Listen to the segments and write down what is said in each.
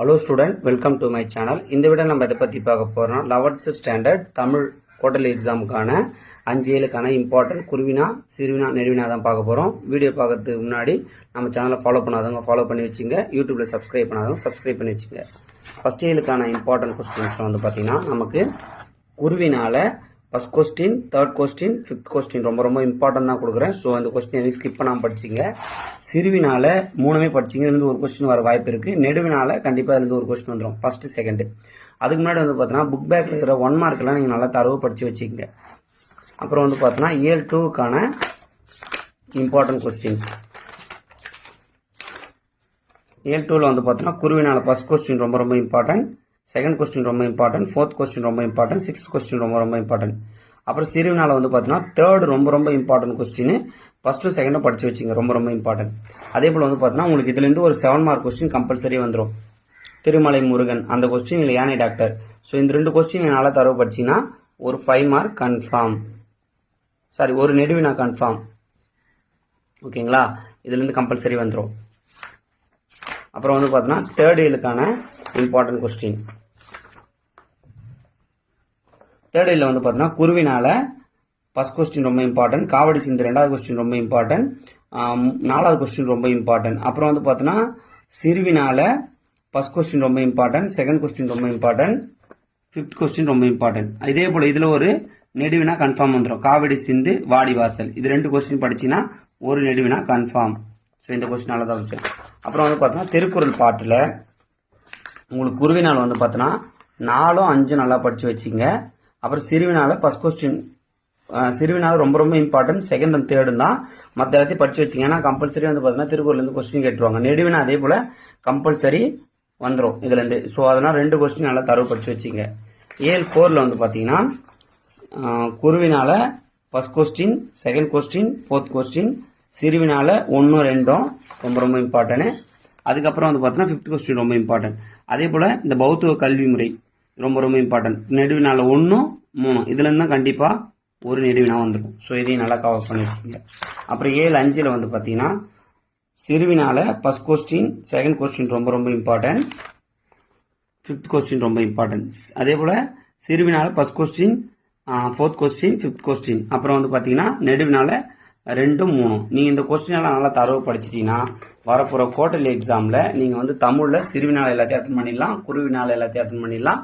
Hello student welcome to my channel இந்த விட நம்ம இதை பற்றி பார்க்க போகிறோம் லெவன்த் ஸ்டாண்டர்ட் தமிழ் குவார்டர்லி எக்ஸாமுக்கான அஞ்சு ஏழுக்கான இம்பார்ட்டன்ட் குருவினா சிறுவினா நெருவினா தான் பார்க்க போகிறோம் வீடியோ பார்க்கறதுக்கு முன்னாடி நம்ம சேனலை ஃபாலோ பண்ணாதவங்க ஃபாலோ பண்ணி வச்சுங்க. யூடியூப்பில் சப்ஸ்கிரைப் பண்ணாதவங்க சப்ஸ்கிரைப் பண்ணி வச்சுங்க. ஃபஸ்ட் ஏழுக்கான இம்பார்ட்டன்ட் கொஸ்டின்ஸில் வந்து பார்த்திங்கன்னா நமக்கு குருவினால் first question third question fifth question ரொம்ப ரொம்ப இம்பார்ட்டன்ட் தான் கொடுக்குறேன். ஸோ அந்த கொஸ்டின் எதையும் ஸ்கிப் பண்ணாமல் படிச்சிங்க. சிறுவினால் மூணுமே படிச்சிங்க. இதுலேருந்து ஒரு கொஸ்டின் வர வாய்ப்பு இருக்குது நெடுவினால் கண்டிப்பாக இதுலேருந்து ஒரு கொஸ்டின் வந்துடும் ஃபஸ்ட்டு செகண்டு அதுக்கு முன்னாடி வந்து பார்த்தீங்கன்னா புக் பேக்கில் இருக்கிற ஒன் மார்க்கெல்லாம் நீங்கள் நல்லா தரவு படித்து வச்சுக்கோங்க. அப்புறம் வந்து பார்த்தீங்கன்னா இயர் டூக்கான இம்பார்ட்டன்ட் கொஸ்டின்ஸ் இயர் டூவில் வந்து பார்த்தீங்கன்னா குருவினால் ஃபஸ்ட் கொஸ்டின் ரொம்ப ரொம்ப இம்பார்ட்டன்ட் செகண்ட் கொஸ்டின் ரொம்ப இம்பார்ட்டன்ட் ஃபோர்த் கொஸ்டின் ரொம்ப இம்பார்ட்டன்ட் சிக்ஸ்த் கொஸ்டின் ரொம்ப ரொம்ப இம்பார்ட்டன்ட் அப்புறம் சிறுவினால் வந்து பார்த்தீங்கன்னா தேர்ட் ரொம்ப ரொம்ப இம்பார்ட்டன்ட் கொஸ்டின் ஃபஸ்ட்டும் செகண்டும் படிச்சு வச்சுங்க ரொம்ப ரொம்ப இம்பார்ட்டன்ட் அதே போல் வந்து பார்த்தீங்கன்னா உங்களுக்கு இதுலேருந்து ஒரு செவன் மார்க் கொஸ்டின் கம்பல்சரி வந்துடும் திருமலை முருகன் அந்த கொஸ்டின் இல்லை யானை டாக்டர் ஸோ இந்த ரெண்டு கொஸ்டின் நல்லா தரவு படிச்சிங்கன்னா ஒரு ஃபைவ் மார்க் கன்ஃபார்ம் சாரி ஒரு நெடுவினா கன்ஃபார்ம் ஓகேங்களா இதுலேருந்து கம்பல்சரி வந்துடும் அப்புறம் வந்து பார்த்தீங்கன்னா தேர்ட் இயலுக்கான இம்பார்ட்டன்ட் கொஸ்டின் தேர்ட் இயரில் வந்து பார்த்தீங்கன்னா குருவினால் ஃபஸ்ட் கொஸ்டின் ரொம்ப இம்பார்ட்டன்ட் காவடி சிந்து ரெண்டாவது கொஸ்டின் ரொம்ப இம்பார்ட்டன்ட் நாலாவது கொஸ்டின் ரொம்ப இம்பார்ட்டன்ட் அப்புறம் வந்து பார்த்தீங்கன்னா சிறுவினால் ஃபஸ்ட் கொஸ்டின் ரொம்ப இம்பார்ட்டன்ட் செகண்ட் கொஸ்டின் ரொம்ப இம்பார்ட்டன்ட் ஃபிஃப்த் கொஸ்டின் ரொம்ப இம்பார்ட்டன்ட் இதே போல் இதில் ஒரு நெடுவினா கன்ஃபார்ம் வந்துடும் காவடி சிந்து வாடி வாசல். இது ரெண்டு கொஸ்டின் படிச்சின்னா ஒரு நெடுவினா கன்ஃபார்ம் ஸோ இந்த கொஸ்டினால தான் வச்சேன் அப்புறம் வந்து பார்த்தோன்னா திருக்குறள் பாட்டில் உங்களுக்கு குருவினால் வந்து பார்த்தோன்னா நாலும் அஞ்சும் நல்லா படித்து வச்சிங்க அப்புறம் சிறுவினால ஃபஸ்ட் கொஸ்டின் சிறுவினால ரொம்ப ரொம்ப இம்பார்ட்டன்ட் செகண்ட் அண்ட் தேர்டும் தான். மற்ற எல்லாத்தையும் படித்து வச்சிங்க. ஏன்னா கம்பல்சரி வந்து பார்த்தீங்கன்னா திருக்குறள்லேருந்து கொஸ்டின் கேட்டுருவாங்க. நெடுவினா அதே போல் கம்பல்சரி வந்துடும் இதுலேருந்து. ஸோ அதனால் ரெண்டு கொஸ்டின் நல்லா தரவு படித்து வச்சுங்க. ஏல் ஃபோரில் வந்து பார்த்தீங்கன்னா குருவினால் first question second question fourth question சிறுவினால் ஒன்றும் ரெண்டும் ரொம்ப ரொம்ப இம்பார்ட்டன்ட் அதுக்கப்புறம் வந்து பார்த்தீங்கன்னா ஃபிஃப்த் கொஸ்டின் ரொம்ப இம்பார்ட்டன்ட் அதே போல் இந்த பௌத்துவ கல்வி முறை. ரொம்ப ரொம்ப இம்பார்ட்டன்ட் நெடுவினால் ஒன்றும் மூணு. இதுலேருந்து தான் கண்டிப்பாக ஒரு நெடுவினா வந்துடும் ஸோ இதையும் நல்லா கவர் பண்ணி வச்சுக்கோங்க. அப்புறம் ஏழு அஞ்சில் வந்து பார்த்தீங்கன்னா சிறுவினால் ஃபஸ்ட் கொஸ்டின் செகண்ட் கொஸ்டின் ரொம்ப ரொம்ப இம்பார்ட்டன்ட் ஃபிஃப்த் கொஸ்டின் ரொம்ப இம்பார்ட்டன்ட் அதே போல் சிறுவினால் first question fourth question fifth question அப்புறம் வந்து பார்த்தீங்கன்னா நெடுவினால் ரெண்டும் மூணும் நீங்கள் இந்த கொஸ்டினெல்லாம் நல்லா தரவு படிச்சிட்டிங்கன்னா வரப்போகிற கோட்டல் எக்ஸாமில் நீங்கள் வந்து தமிழில் சிறுவினால் எல்லாத்தையும் அட்டன் பண்ணிடலாம் குருவினால் எல்லாத்தையும் அட்டன் பண்ணிடலாம்.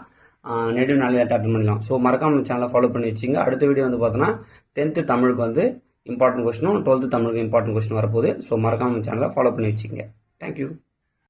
நெடுவினால எல்லாத்தையும் அட்டன் பண்ணிடலாம் ஸோ மறக்காம சேனலை ஃபாலோ பண்ணி வச்சுங்க. அடுத்த வீடியோ வந்து பார்த்தோன்னா டென்த்து தமிழுக்கு வந்து இம்பார்ட்டன்ட் கொஸ்டினும் டுவெல்த்து தமிழுக்கு இம்பார்ட்டன்ட் கொஸ்டின் வரப்போகுது. ஸோ மறக்காம சேனலை ஃபாலோ பண்ணி வச்சுங்க. தேங்க்யூ